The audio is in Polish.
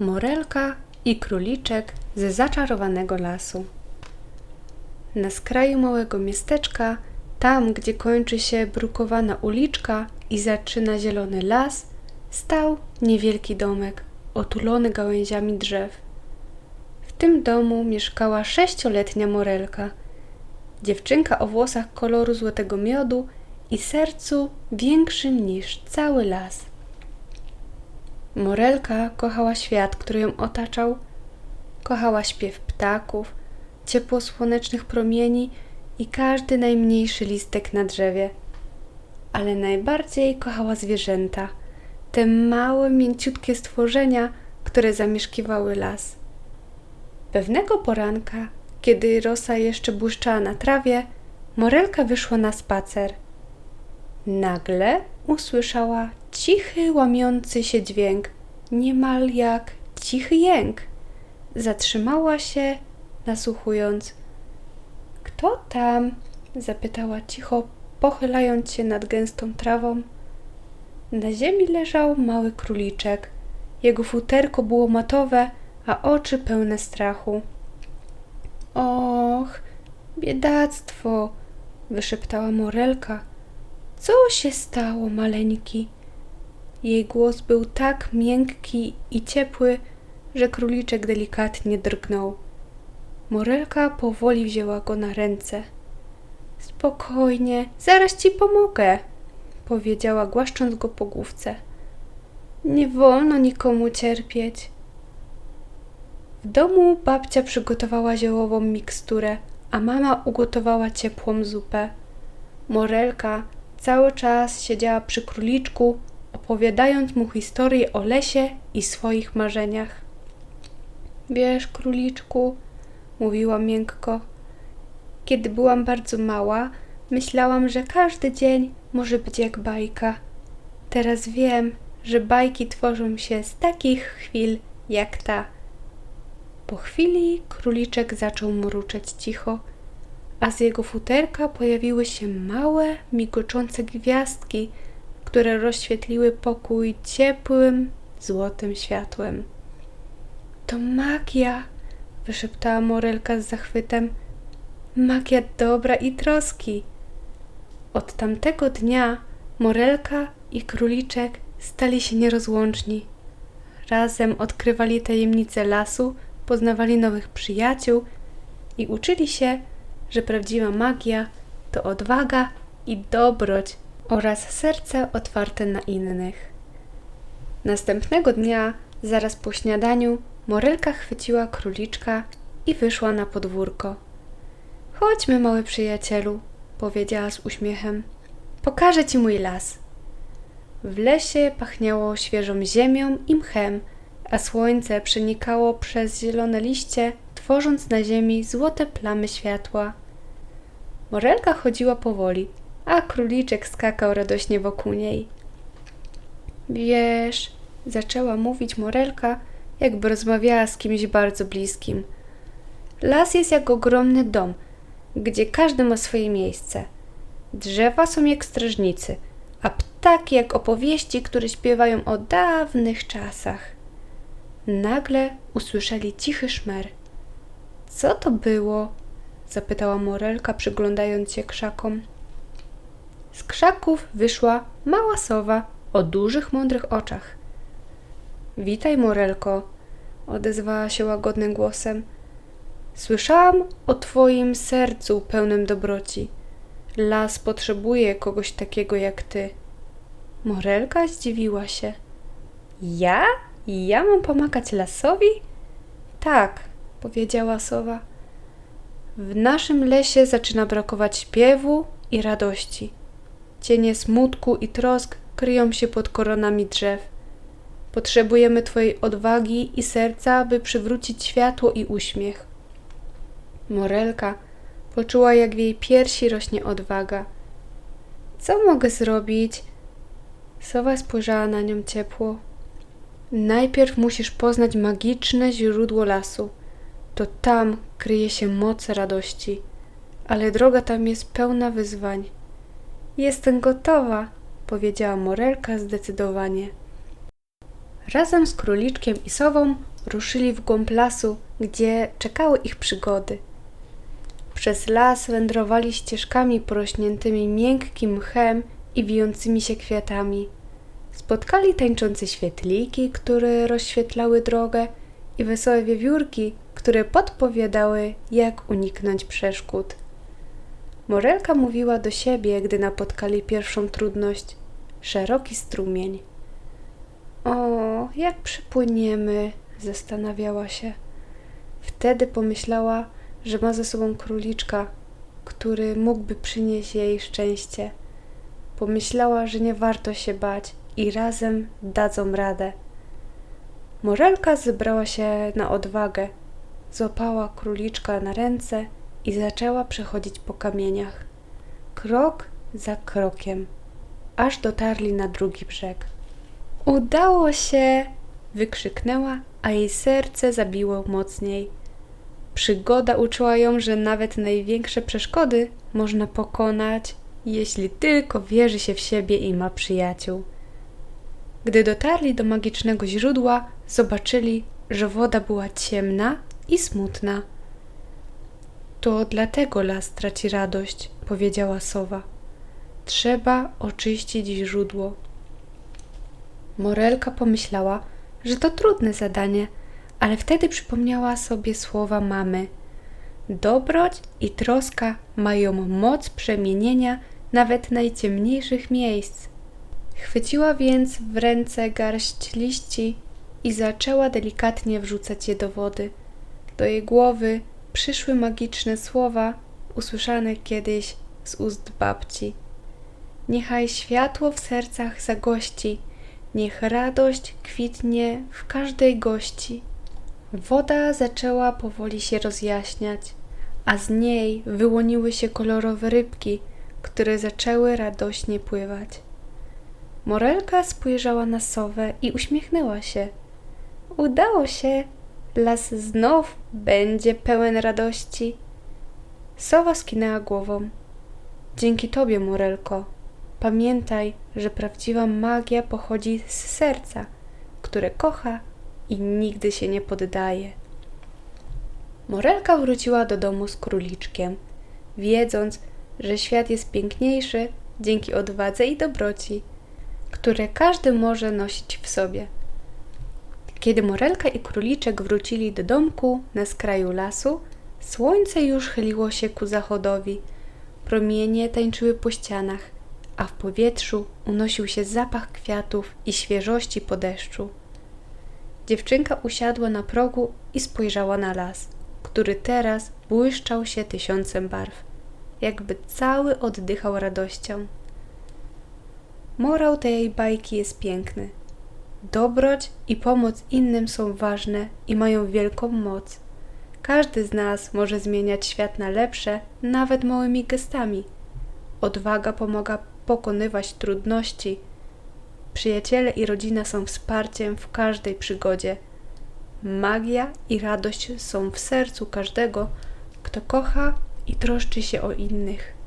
Morelka i króliczek ze zaczarowanego lasu. Na skraju małego miasteczka, tam gdzie kończy się brukowana uliczka i zaczyna zielony las, stał niewielki domek otulony gałęziami drzew. W tym domu mieszkała sześcioletnia Morelka, dziewczynka o włosach koloru złotego miodu i sercu większym niż cały las. Morelka kochała świat, który ją otaczał, kochała śpiew ptaków, ciepło słonecznych promieni i każdy najmniejszy listek na drzewie. Ale najbardziej kochała zwierzęta, te małe, mięciutkie stworzenia, które zamieszkiwały las. Pewnego poranka, kiedy rosa jeszcze błyszczała na trawie, Morelka wyszła na spacer. Nagle usłyszała cichy, łamiący się dźwięk, niemal jak cichy jęk. Zatrzymała się, nasłuchując. Kto tam? zapytała cicho, pochylając się nad gęstą trawą. Na ziemi leżał mały króliczek. Jego futerko było matowe, a oczy pełne strachu. Och, biedactwo, wyszeptała Morelka. Co się stało, maleńki? Jej głos był tak miękki i ciepły, że króliczek delikatnie drgnął. Morelka powoli wzięła go na ręce. Spokojnie, zaraz ci pomogę, powiedziała, głaszcząc go po główce. Nie wolno nikomu cierpieć. W domu babcia przygotowała ziołową miksturę, a mama ugotowała ciepłą zupę. Morelka cały czas siedziała przy króliczku, opowiadając mu historię o lesie i swoich marzeniach. Wiesz, króliczku, mówiła miękko, kiedy byłam bardzo mała, myślałam, że każdy dzień może być jak bajka. Teraz wiem, że bajki tworzą się z takich chwil jak ta. Po chwili króliczek zaczął mruczeć cicho, a z jego futerka pojawiły się małe, migoczące gwiazdki, które rozświetliły pokój ciepłym, złotym światłem. To magia, wyszeptała Morelka z zachwytem. Magia dobra i troski. Od tamtego dnia Morelka i króliczek stali się nierozłączni. Razem odkrywali tajemnice lasu, poznawali nowych przyjaciół i uczyli się, że prawdziwa magia to odwaga i dobroć oraz serce otwarte na innych. Następnego dnia, zaraz po śniadaniu, Morelka chwyciła króliczka i wyszła na podwórko. Chodźmy, mały przyjacielu, powiedziała z uśmiechem. Pokażę ci mój las. W lesie pachniało świeżą ziemią i mchem, a słońce przenikało przez zielone liście, tworząc na ziemi złote plamy światła. Morelka chodziła powoli, a króliczek skakał radośnie wokół niej. Wiesz, zaczęła mówić Morelka, jakby rozmawiała z kimś bardzo bliskim. Las jest jak ogromny dom, gdzie każdy ma swoje miejsce. Drzewa są jak strażnicy, a ptaki jak opowieści, które śpiewają o dawnych czasach. Nagle usłyszeli cichy szmer. Co to było? zapytała Morelka, przyglądając się krzakom. Z krzaków wyszła mała sowa o dużych, mądrych oczach. Witaj, Morelko, odezwała się łagodnym głosem. Słyszałam o twoim sercu pełnym dobroci. Las potrzebuje kogoś takiego jak ty. Morelka zdziwiła się. Ja? Ja mam pomagać lasowi? Tak, powiedziała sowa. W naszym lesie zaczyna brakować śpiewu i radości. Cienie smutku i trosk kryją się pod koronami drzew. Potrzebujemy Twojej odwagi i serca, by przywrócić światło i uśmiech. Morelka poczuła, jak w jej piersi rośnie odwaga. Co mogę zrobić? Sowa spojrzała na nią ciepło. Najpierw musisz poznać magiczne źródło lasu. To tam kryje się moc radości, ale droga tam jest pełna wyzwań. Jestem gotowa, powiedziała Morelka zdecydowanie. Razem z króliczkiem i sową ruszyli w głąb lasu, gdzie czekały ich przygody. Przez las wędrowali ścieżkami porośniętymi miękkim mchem i wijącymi się kwiatami. Spotkali tańczące świetliki, które rozświetlały drogę i wesołe wiewiórki, które podpowiadały, jak uniknąć przeszkód. Morelka mówiła do siebie, gdy napotkali pierwszą trudność szeroki strumień. O, jak przypłyniemy, zastanawiała się. Wtedy pomyślała, że ma ze sobą króliczka, który mógłby przynieść jej szczęście. Pomyślała, że nie warto się bać i razem dadzą radę. Morelka zebrała się na odwagę, złapała króliczka na ręce i zaczęła przechodzić po kamieniach, krok za krokiem, aż dotarli na drugi brzeg. Udało się! wykrzyknęła, a jej serce zabiło mocniej. Przygoda uczyła ją, że nawet największe przeszkody można pokonać, jeśli tylko wierzy się w siebie i ma przyjaciół. Gdy dotarli do magicznego źródła, zobaczyli, że woda była ciemna i smutna. To dlatego las traci radość, powiedziała sowa. Trzeba oczyścić źródło. Morelka pomyślała, że to trudne zadanie, ale wtedy przypomniała sobie słowa mamy. Dobroć i troska mają moc przemienienia nawet najciemniejszych miejsc. Chwyciła więc w ręce garść liści i zaczęła delikatnie wrzucać je do wody. Do jej głowy przyszły magiczne słowa usłyszane kiedyś z ust babci. Niechaj światło w sercach zagości, niech radość kwitnie w każdej gości. Woda zaczęła powoli się rozjaśniać, a z niej wyłoniły się kolorowe rybki, które zaczęły radośnie pływać. Morelka spojrzała na sowę i uśmiechnęła się. Udało się! Las znów będzie pełen radości. Sowa skinęła głową. Dzięki tobie, Morelko. Pamiętaj, że prawdziwa magia pochodzi z serca, które kocha i nigdy się nie poddaje. Morelka wróciła do domu z króliczkiem, wiedząc, że świat jest piękniejszy dzięki odwadze i dobroci, które każdy może nosić w sobie. Kiedy Morelka i króliczek wrócili do domku na skraju lasu, słońce już chyliło się ku zachodowi. Promienie tańczyły po ścianach, a w powietrzu unosił się zapach kwiatów i świeżości po deszczu. Dziewczynka usiadła na progu i spojrzała na las, który teraz błyszczał się tysiącem barw, jakby cały oddychał radością. Morał tej bajki jest piękny. Dobroć i pomoc innym są ważne i mają wielką moc. Każdy z nas może zmieniać świat na lepsze, nawet małymi gestami. Odwaga pomaga pokonywać trudności. Przyjaciele i rodzina są wsparciem w każdej przygodzie. Magia i radość są w sercu każdego, kto kocha i troszczy się o innych.